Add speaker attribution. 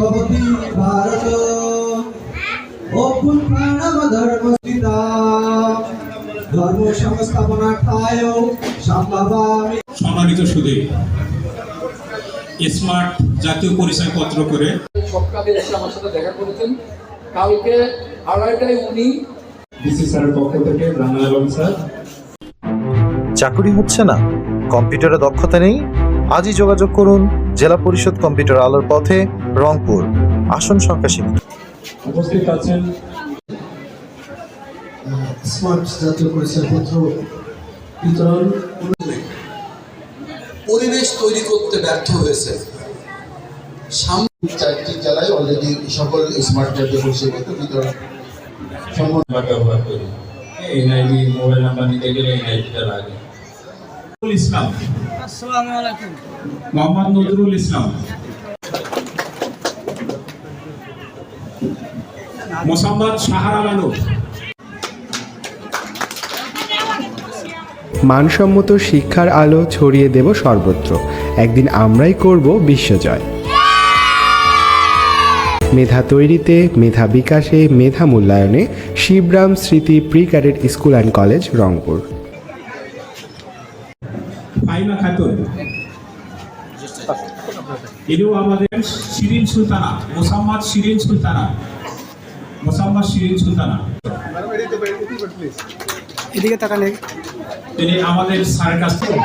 Speaker 1: ভবতি ভারত ধর্মস্থিতা ধর্ম সংস্থাপনার্থায়
Speaker 2: সম্মানিত সুদী স্মার্ট জাতীয় পরিচয়পত্র করে
Speaker 3: সকালে এসে আমার সাথে দেখা করেছেন। কালকে আড়াইটায় উনি
Speaker 2: ডিসি স্যারের পক্ষ থেকে রানা আলম স্যার
Speaker 4: চাকুরি হচ্ছে না। কম্পিউটারে দক্ষতা নেই। আজই যোগাযোগ করুন জেলা পরিষদ কম্পিউটার আলোর পথে রংপুর। আসন সংখ্যা সীমিত
Speaker 2: উপস্থিত আছেন
Speaker 1: স্মার্ট জাতীয় পরিচয়পত্র বিতরণ
Speaker 5: পরিবেশ তৈরি করতে ব্যর্থ হয়েছে। সামনে
Speaker 6: চারটি জেলায় অলরেডি সকল স্মার্ট জাতীয় পরিষেবা বিতরণ। সম্পন্ন
Speaker 2: আমরা ব্যবহার করি। এনআইডি মোবাইল নাম্বার নিতে গেলে এনআইডিটা লাগে। ইসলাম। মোহাম্মদ নজরুল ইসলাম। মোসাম্মদ সাহারা আলম
Speaker 7: মানসম্মত শিক্ষার আলো ছড়িয়ে দেব সর্বত্র। একদিন আমরাই করব বিশ্বজয়। মেধা তৈরিতে মেধা বিকাশে মেধা মূল্যায়নে Shibram Smriti pre cadet school and college Rangpur.
Speaker 2: Faima Khatun. ইনিও আমাদের শিরিন সুলতানা মোসাম্মদ শিরিন সুলতানা। মোসাম্মদ শিরিন সুলতানা।
Speaker 7: এদিকে তাকালে
Speaker 2: তিনি আমাদের স্যারের কাছ থেকে।